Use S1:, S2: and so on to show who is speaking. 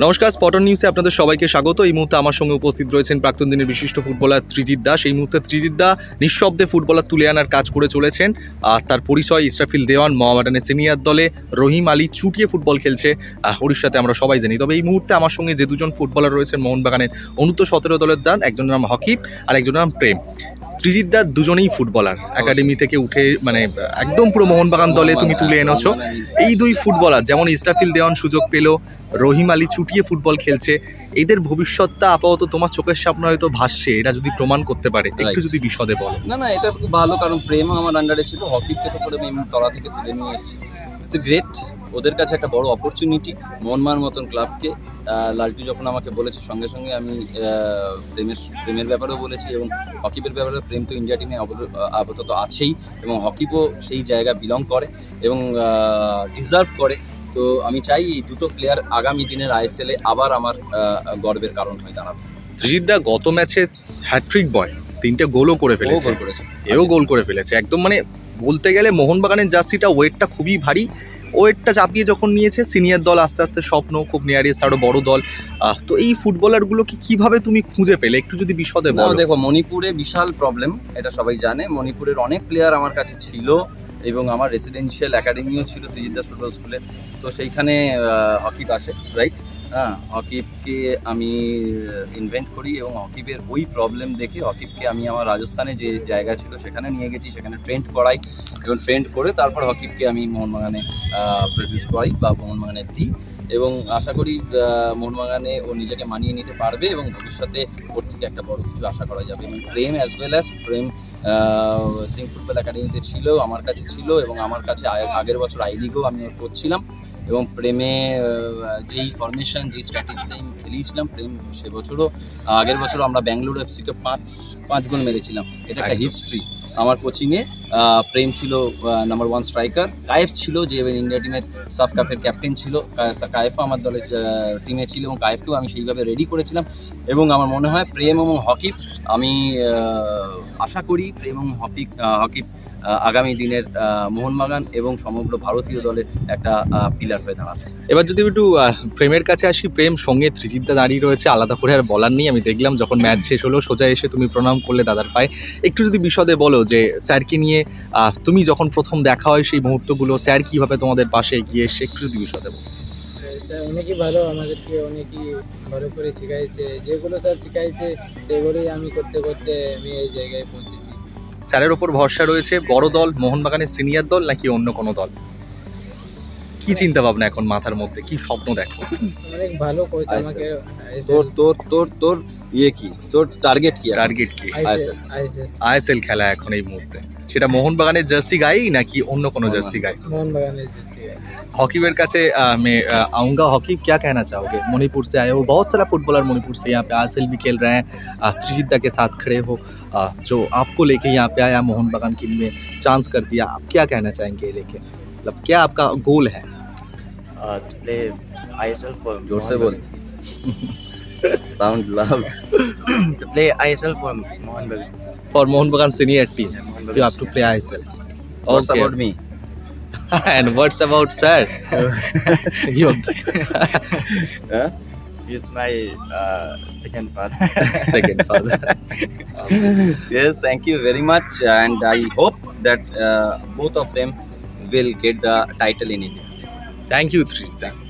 S1: নমস্কার, স্পটন নিউজে আপনাদের সবাইকে স্বাগত। এই মুহূর্তে আমার সঙ্গে উপস্থিত রয়েছেন প্রাক্তন দিনের বিশিষ্ট ফুটবলার ত্রিজিৎ দাস। এই মুহূর্তে ত্রিজিৎ দা নিঃশব্দে ফুটবলার তুলে আনার কাজ করে চলেছেন। আর তার পরিচয় ইসরাফিল দেওয়ান মোহামেডানের সিনিয়র দলে রহিম আলী চুটিয়ে ফুটবল খেলছে উড়িষ্যাতে আমরা সবাই জানি। তবে এই মুহূর্তে আমার সঙ্গে যে দুজন ফুটবলার রয়েছেন, মোহনবাগানের অনুত্তর সতেরো দলের দান, একজনের নাম হকিব আর একজনের নাম প্রেম। ত্রিজিৎ দা দুজনেই ফুটবলার। একাডেমি থেকে উঠে মানে একদম পুরো মোহনবাগান দলে তুমি তুলে এনেছো। এই দুই ফুটবলার যেমন ইসরাফিল দেওয়ান সুযোগ পেল রহিম আলী চুটিয়ে ফুটবল খেলছে এদের ভবিষ্যৎটা আপাতত তোমার চোখের সামনে হয়তো ভাসছে এটা যদি প্রমাণ করতে পারে একটু যদি বিশদে বলো।
S2: না না এটা খুব ভালো কারণ প্রেমও আমার আন্ডারে ছিল হকিকে তো করে আমি তলা থেকে তুলে নিয়ে এসেছি। ইটস গ্রেট ওদের কাছে একটা বড় অপরচুনিটি মনমার মতন ক্লাবকে লালটু যখন আমাকে বলেছে সঙ্গে সঙ্গে আমি প্রেমের প্রেমের ব্যাপারেও বলেছি এবং হকিপের ব্যাপারে প্রেম তো ইন্ডিয়া টিমে আপাতত আছেই এবং হকিপও সেই জায়গা বিলং করে এবং ডিজার্ভ করে। তো আমি চাই এই দুটো প্লেয়ার আগামী দিনের আইএসএলে আবার আমার গর্বের কারণ হয়ে দাঁড়াবে।
S1: ত্রিজিৎ দা গত ম্যাচে হ্যাট্রিক বয় তিনটে গোলও করে ফেলেছে।
S2: গোল করেছে।
S1: এও গোল করে ফেলেছে। একদম মানে বলতে গেলে মোহনবাগানের জার্সিটা ওয়েটটা খুবই ভারী। ওয়েটটা চাপিয়ে যখন নিয়েছে সিনিয়র দল আস্তে আস্তে স্বপ্ন খুব নিয়ারেস্ট আরও বড় দল। তো এই ফুটবলারগুলোকে কীভাবে তুমি খুঁজে পেলে? একটু যদি বিশদে বলো।
S2: দেখো মণিপুরে বিশাল প্রবলেম এটা সবাই জানে। মণিপুরের অনেক প্লেয়ার আমার কাছে ছিল এবং আমার রেসিডেন্সিয়াল একাডেমিও ছিল ত্রিজিৎ দাস ফুটবল স্কুলে তো সেইখানে হকি আসে রাইট হ্যাঁ হকিপকে আমি ইনভেন্ট করি এবং হকিপের ওই প্রবলেম দেখে হকিপকে আমি আমার রাজস্থানে যে জায়গা ছিল সেখানে নিয়ে গেছি, সেখানে ট্রেন্ড করাই এবং ট্রেন্ড করে তারপর হকিপকে আমি মোহনবাগানে প্রডিউস করাই বা মোহনবাগানে দিই এবং আশা করি মোহনবাগানে ও নিজেকে মানিয়ে নিতে পারবে এবং ভবিষ্যতে ওর থেকে একটা বড় কিছু আশা করা যাবে এবং Prem as well as Prem Singh football একাডেমিতে ছিল, আমার কাছে ছিল এবং আমার কাছে আগের বছর আই লিগও আমি ওর করছিলাম এবং প্রেমে যেই ফরমেশন যেই স্ট্র্যাটেজিতে আমি খেলিয়েছিলাম প্রেম সে বছরও আগের বছর আমরা ব্যাঙ্গালোর এফসিকে পাঁচ পাঁচ গোল মেরেছিলাম। এটা একটা হিস্ট্রি আমার কোচিংয়ে প্রেম ছিল নাম্বার ওয়ান স্ট্রাইকার কায়েফ ছিল, যে ইন্ডিয়া টিমের সাফ কাপের ক্যাপ্টেন ছিল। কায়েফও আমার দলের টিমে ছিল এবং কায়েফকেও আমি সেইভাবে রেডি করেছিলাম। এবং আমার মনে হয় প্রেম এবং হকিপ আমি আশা করি প্রেম এবং হকিপ হকিপ আগামী দিনের মোহনবাগান এবং সমগ্র ভারতীয় দলের একটা পিলার হয়ে দাঁড়াবে।
S1: এবার যদি একটু প্রেমের কাছে আসি, প্রেম সঙ্গে ত্রিজিৎদা দাঁড়িয়ে রয়েছে, আলাদা করে আর বলার নেই। আমি দেখলাম যখন ম্যাচ শেষ হলো, সোজা এসে তুমি প্রণাম করলে দাদার পায়ে। একটু যদি বিশদে বলো যে, স্যারকে নিয়ে তুমি যখন প্রথম দেখা হয় সেই মুহূর্তগুলো স্যার কীভাবে তোমাদের পাশে গিয়ে এসে একটু যদি বিশদে বলো।
S3: স্যার অনেকই ভালো আমাদেরকে অনেকই ভালো করে শিখাইছে। যেগুলো স্যার শিখাইছে সেগুলোই আমি করতে করতে আমি এই জায়গায় পৌঁছেছি।
S1: স্যারের ওপর ভরসা রয়েছে বড় দল মোহনবাগানের সিনিয়র দল নাকি অন্য কোনো দল? কি চিন্তা ভাবনা এখন মাথার মধ্যে? কি স্বপ্ন দেখো?
S3: অনেক ভালো কোচ আমাকে
S2: তোর তোর তোর তোর ইয়ে কি তোর টার্গেট কি আছে?
S1: টার্গেট কি
S3: আইসে আইসে
S1: আইএসএল খেলা এখন এই মুহূর্তে সেটা মোহনবাগানের জার্সি গায়েই নাকি অন্য কোনো জার্সি গায়ে
S3: मोहन बगान जैसे
S1: हॉकीवेयर का से अ, मैं अ, आऊँगा हॉकी क्या कहना चाहोगे मणिपुर से आए हो बहुत सारा फुटबॉलर मणिपुर से यहाँ पे आईएसएल भी खेल रहे हैं अ, त्रिजिद्दा के साथ खड़े हो अ, जो आपको लेके यहाँ पे आया मोहन बगान की में चांस कर दिया आप क्या कहना चाहेंगे ये लेके मतलब क्या आपका गोल है
S4: uh, to play ISL for
S2: जोर से बोल Sound love.
S4: to play ISL for Mohan Bagan.
S1: For Mohan Bagan senior team,
S4: yeah,
S1: you have to play ISL. What's
S2: about me?
S1: and what's about sir? you. huh?
S4: He's my uh, second father.
S1: second father.
S2: Yes, thank you very much, and I hope that uh, both of them will get the title in India.
S1: Thank you, Trishita.